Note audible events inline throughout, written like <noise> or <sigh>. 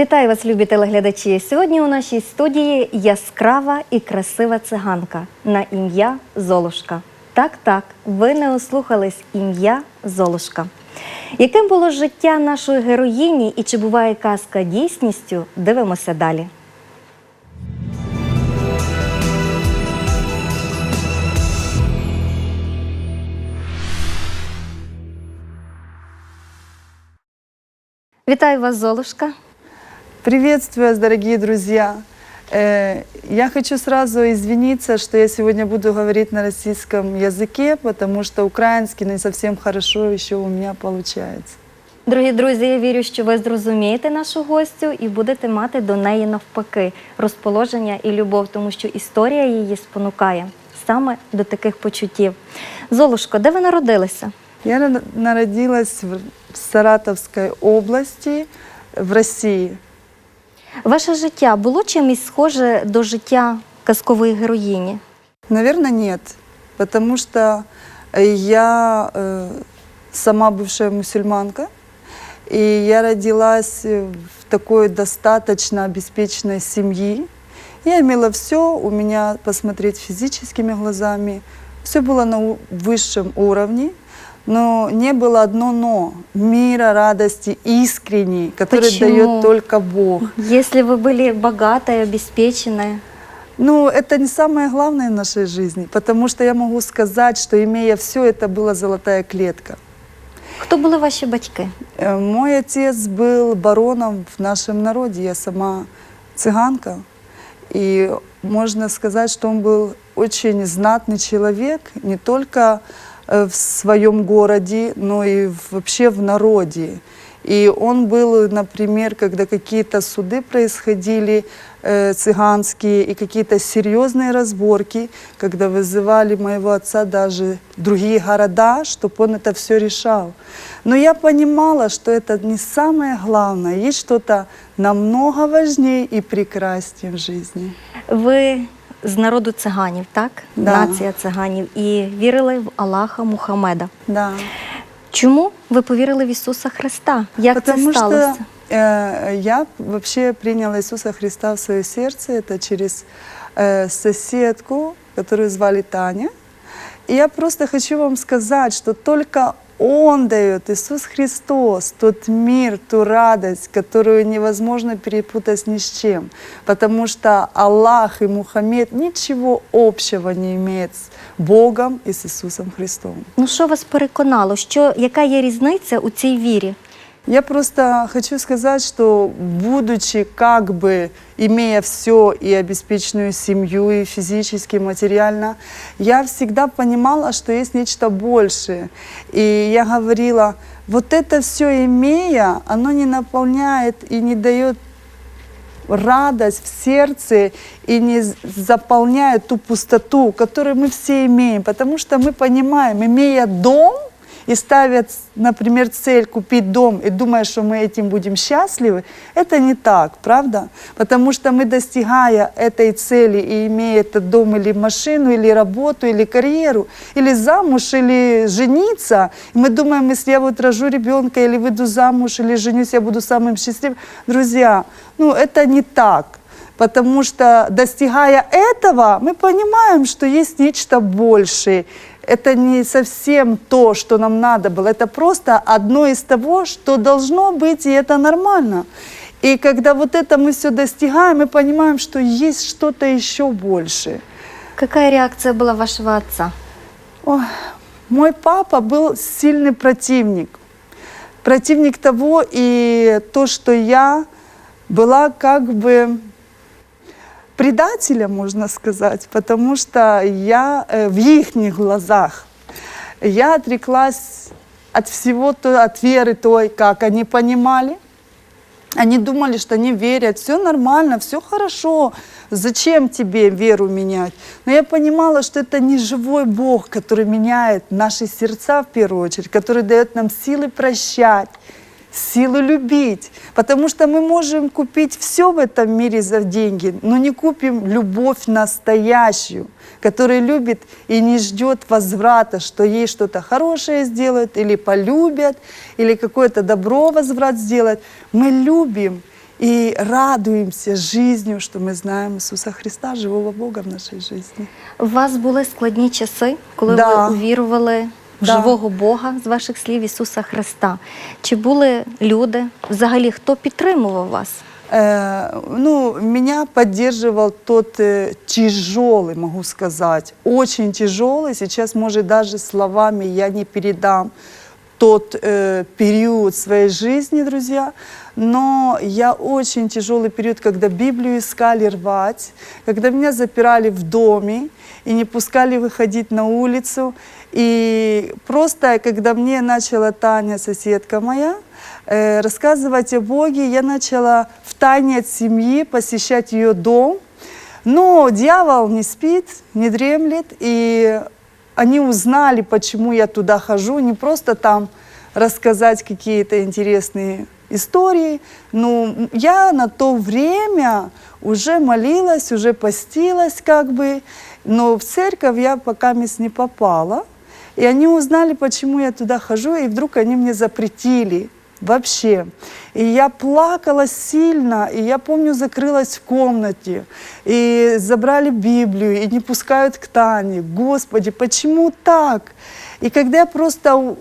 Вітаю вас, любі телеглядачі. Сьогодні у нашій студії яскрава і красива циганка на ім'я Золушка. Так, так, ви не ослухались ім'я Золушка. Яким було життя нашої героїні і чи буває казка дійсністю? Дивимося далі. Вітаю вас, Золушка. Приветствую вас, дорогие друзья! Э, Я хочу сразу извиниться, что я сегодня буду говорить на российском языке, потому что украинский не совсем хорошо еще у меня получается. Дорогі друзі, я вірю, що ви зрозумієте нашу гостю і будете мати до неї навпаки розположення і любов, тому що історія її спонукає саме до таких почуттів. Золушко, де ви народилися? Я на- народилась в Саратовской области, в России. Ваше життя було чимось схоже до життя казкової героїні? Наверное, нет, потому что э, я э, сама бывшая мусульманка, и я родилась э, в такой достаточно обеспеченной семье. Я имела все, у меня посмотреть физическими глазами, все было на у- высшем уровне, но не было одно но мира, радости, искренней, который дает только Бог. Якщо ви були багата, обеспечена, Ну, это не самое главное в нашей жизни, потому что я могу сказать, что имея все, это была золотая клетка. хто були ваші батьки? Э, Мой отец был бароном в нашем народе, я сама цыганка. И можно сказать, что он был очень знатный человек, не только в своем городе, но и вообще в народе. И он был, например, когда какие-то суды происходили э, цыганские и какие-то серьезные разборки, когда вызывали моего отца даже другие города, чтобы он это все решал. Но я понимала, что это не самое главное, есть что-то намного важнее и прекраснее в жизни. Ви з народу циганів, так? Да. Нація циганів. І вірили в Аллаха Мухаммеда. Да. Чому ви повірили в Ісуса Христа? Як Потому це сталося? что э, я вообще приняла Иисуса Христа в свое сердце, это через э, соседку, которую звали Таня. И я просто хочу вам сказать, что только Он дает, Иисус Христос, тот мир, ту радость, которую невозможно перепутать ни с чем. Потому что Аллах и Мухаммед ничего общего не имеют с Богом и с Иисусом Христом. Ну що вас переконало? Що яка є різниця у цій вірі? Я просто хочу сказать, что будучи как бы, имея все и обеспеченную семью, и физически, и материально, я всегда понимала, что есть нечто большее. И я говорила, вот это все имея, оно не наполняет и не дает радость в сердце и не заполняет ту пустоту, которую мы все имеем. Потому что мы понимаем, имея дом и ставят, например, цель купить дом и думая, что мы этим будем счастливы, это не так, правда? Потому что мы, достигая этой цели и имея этот дом или машину, или работу, или карьеру, или замуж, или жениться, мы думаем, если я вот рожу ребенка, или выйду замуж, или женюсь, я буду самым счастливым. Друзья, ну это не так. Потому что достигая этого, мы понимаем, что есть нечто большее. Это не совсем то, что нам надо было. Это просто одно из того, что должно быть, и это нормально. И когда вот это мы все достигаем, мы понимаем, что есть что-то еще большее. Яка реакція була вашого отця? Ой, мой папа был сильный противник. Противник того и то, что я была как бы предателем, можно сказать, потому что я э, в их глазах, я отреклась от всего, от веры той, как они понимали. Они думали, что они верят, все нормально, все хорошо, зачем тебе веру менять? Но я понимала, что это не живой Бог, который меняет наши сердца в первую очередь, который дает нам силы прощать, силы любить. Потому что мы можем купить все в этом мире за деньги, но не купим любовь настоящую, которая любит и не ждет возврата, что ей что-то хорошее сделают, или полюбят, или какое-то добро возврат сделать. Мы любим и радуемся жизнью, что мы знаем Иисуса Христа, живого Бога в нашей жизни. У вас були складні часи, коли Да. ви увірували в Да. живого Бога з ваших слів Ісуса Христа. Чи були люди, взагалі, хто підтримував вас? Э, ну, меня поддерживал тот э, тяжелый, могу сказать, очень тяжелый. Сейчас, может, даже словами я не передам тот э, период своей жизни, друзья. Но я очень тяжелый период, когда Библию искали рвать, когда меня запирали в доме и не пускали выходить на улицу. И просто, когда мне начала Таня, соседка моя, э, рассказывать о Боге, я начала в тайне от семьи посещать ее дом. Но дьявол не спит, не дремлет, и они узнали, почему я туда хожу, не просто там рассказать какие-то интересные истории. Но я на то время уже молилась, уже постилась как бы, но в церковь я пока мест не попала. И они узнали, почему я туда хожу, и вдруг они мне запретили вообще. И я плакала сильно, и я помню, закрылась в комнате, и забрали Библию, и не пускают к Тане. Господи, почему так? И когда я просто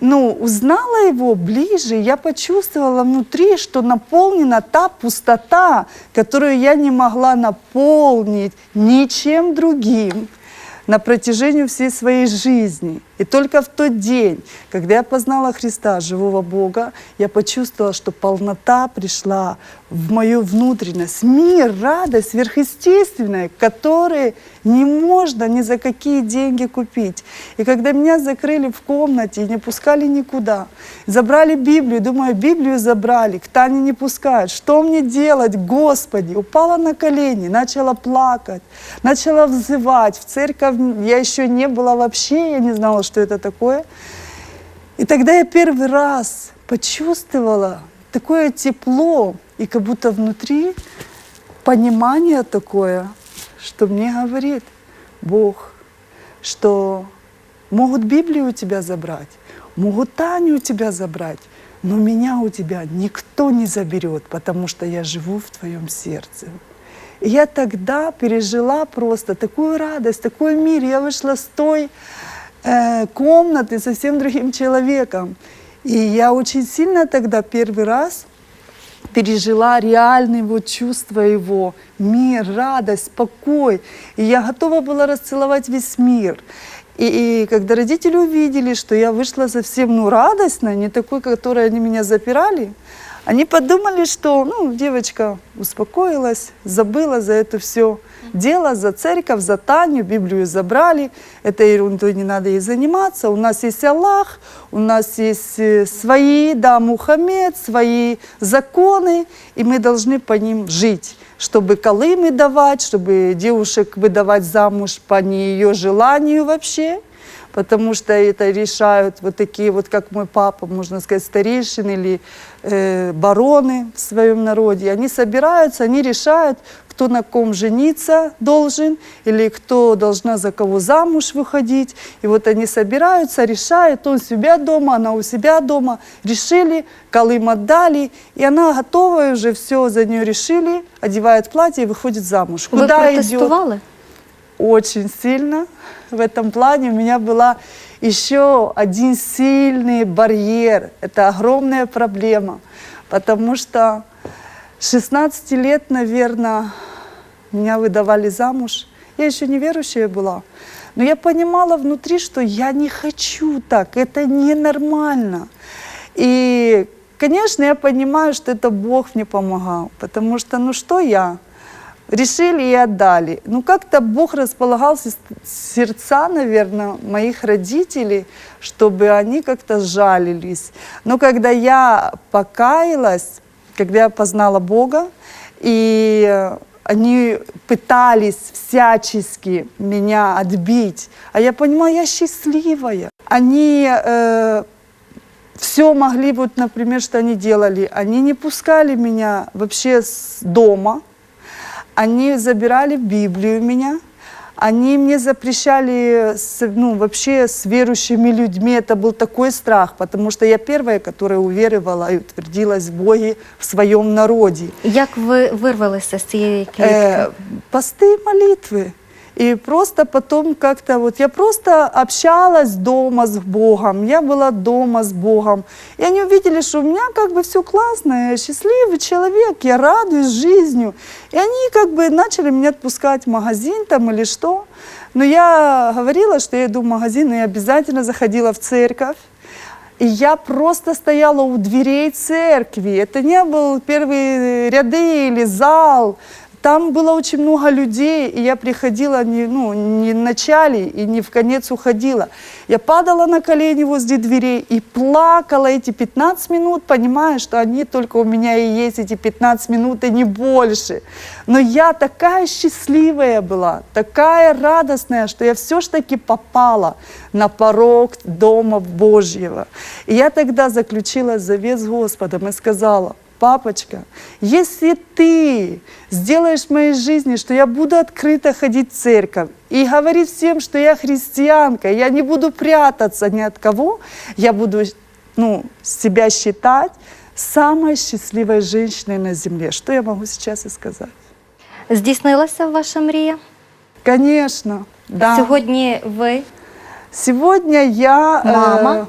ну, узнала его ближе, я почувствовала внутри, что наполнена та пустота, которую я не могла наполнить ничем другим на протяжении всей своей жизни. И только в тот день, когда я познала Христа, живого Бога, я почувствовала, что полнота пришла в мою внутренность. Мир, радость сверхъестественная, которые не можно ни за какие деньги купить. И когда меня закрыли в комнате и не пускали никуда, забрали Библию, думаю, Библию забрали, к Тане не пускают. Что мне делать, Господи? Упала на колени, начала плакать, начала взывать. В церковь я еще не была вообще, я не знала, что это такое. И тогда я первый раз почувствовала такое тепло, и как будто внутри понимание такое, что мне говорит Бог, что могут Библию у тебя забрать, могут Таню у тебя забрать, но меня у тебя никто не заберет, потому что я живу в твоем сердце. И я тогда пережила просто такую радость, такой мир. Я вышла с той э, комнаты совсем другим человеком. И я очень сильно тогда первый раз пережила реальные вот чувства его, мир, радость, покой. И я готова была расцеловать весь мир. И, и когда родители увидели, что я вышла совсем ну, радостная, не такой, которой они меня запирали, они подумали, что ну, девочка успокоилась, забыла за это все дело, за церковь, за Таню, Библию забрали, этой ерундой не надо ей заниматься. У нас есть Аллах, у нас есть э, свои, да, Мухаммед, свои законы, и мы должны по ним жить. Чтобы колымы давать, чтобы девушек выдавать замуж по ее желанию вообще, потому что это решают вот такие вот, как мой папа, можно сказать, старейшины или э, бароны в своем народе. Они собираются, они решают, кто на ком жениться должен, или кто должна за кого замуж выходить. И вот они собираются, решают, он у себя дома, она у себя дома. Решили, Колым отдали, и она готовая уже все за нее решили, одевает платье и выходит замуж. Куда идет? Очень сильно в этом плане. У меня была еще один сильный барьер. Это огромная проблема, потому что 16 лет, наверное, меня выдавали замуж. Я еще не верующая была. Но я понимала внутри, что я не хочу так, это ненормально. И, конечно, я понимаю, что это Бог мне помогал, потому что, ну что я? Решили и отдали. Ну, как-то Бог располагал сес- сердца, наверное, моих родителей, чтобы они как-то сжалились. Но когда я покаялась, когда я познала Бога, и они пытались всячески меня отбить, а я понимала, я счастливая. Они э, все могли, вот, например, что они делали. Они не пускали меня вообще с дома, они забирали Библию у меня, Они мне запрещали с, ну, вообще с верующими людьми. Это был такой страх, потому что я первая, которая уверовала и утвердилась в Боге в своем народе. Як ви вирвалися з цієї клітки? Э, посты, молитвы. И просто потом как-то вот я просто общалась дома с Богом, я была дома с Богом. И они увидели, что у меня как бы все классно, я счастливый человек, я радуюсь жизнью. И они как бы начали меня отпускать в магазин там или что. Но я говорила, что я иду в магазин, и обязательно заходила в церковь. И я просто стояла у дверей церкви. Это не был первые ряды или зал. Там было очень много людей, и я приходила не, ну, не в начале и не в конец уходила. Я падала на колени возле дверей и плакала эти 15 минут, понимая, что они только у меня и есть эти 15 минут, и не больше. Но я такая счастливая была, такая радостная, что я все ж таки попала на порог Дома Божьего. И я тогда заключила завет с Господом и сказала, папочка, если ты сделаешь в моей жизни, что я буду открыто ходить в церковь и говорить всем, что я христианка, я не буду прятаться ни от кого, я буду ну, себя считать самой счастливой женщиной на земле. Что я могу сейчас и сказать? Здійснилася ваша мрія? Конечно, да. Сьогодні ви Сегодня я... э,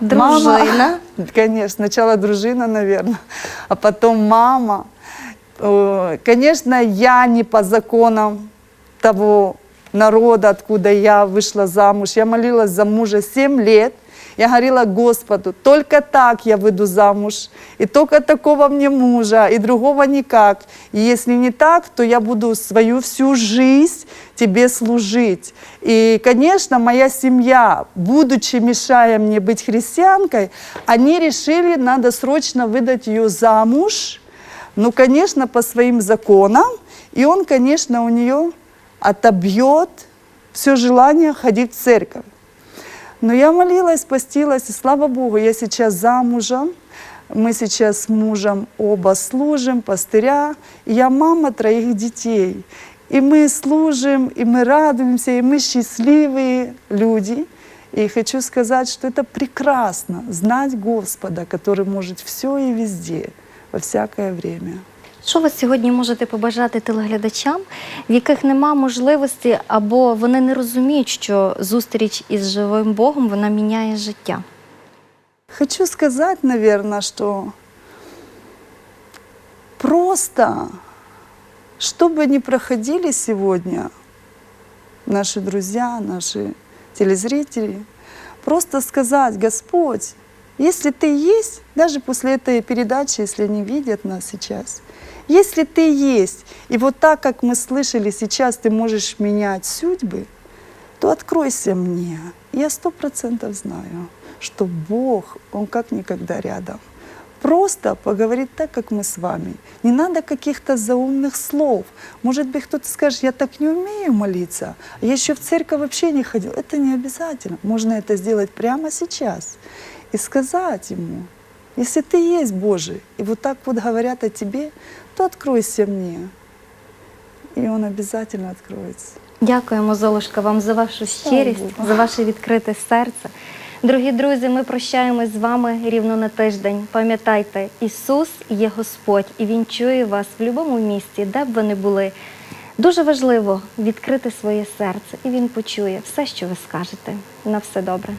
Мама, дружина. <laughs> Конечно, сначала дружина, наверное, а потом мама. Э, Конечно, я не по законам того народа, откуда я вышла замуж. Я молилась за мужа 7 лет. Я говорила Господу, только так я выйду замуж, и только такого мне мужа, и другого никак. И если не так, то я буду свою всю жизнь тебе служить. И, конечно, моя семья, будучи мешая мне быть христианкой, они решили, надо срочно выдать ее замуж, ну, конечно, по своим законам, и он, конечно, у нее отобьет все желание ходить в церковь. Но я молилась, постилась, и слава Богу, я сейчас замужем, мы сейчас с мужем оба служим, пастыря, и я мама троих детей. И мы служим, и мы радуемся, и мы счастливые люди. И хочу сказать, что это прекрасно, знать Господа, который может все и везде, во всякое время. Що ви сьогодні можете побажати телеглядачам, в яких нема можливості або вони не розуміють, що зустріч із живим Богом вона міняє життя? Хочу сказать, наверное, что просто, что бы ни проходили сегодня наши друзья, наши телезрители, просто сказать, Господь, если Ты есть, даже после этой передачи, если они видят нас сейчас, если Ты есть, и вот так, как мы слышали сейчас, Ты можешь менять судьбы, то откройся мне. Я сто процентов знаю, что Бог, Он как никогда рядом. Просто поговорить так, как мы с вами. Не надо каких-то заумных слов. Может быть, кто-то скажет, я так не умею молиться, я еще в церковь вообще не ходил. Это не обязательно. Можно это сделать прямо сейчас и сказать Ему, если Ты есть Божий, и вот так вот говорят о Тебе, то откройся мне. И Он обязательно откроется. Дякуємо, Золушка, вам за вашу щирість, за ваше відкрите серце. Дорогі друзі, ми прощаємось з вами рівно на тиждень. Пам'ятайте, Ісус є Господь, і Він чує вас в будь-якому місці, де б ви не були. Дуже важливо відкрити своє серце, і Він почує все, що ви скажете. На все добре.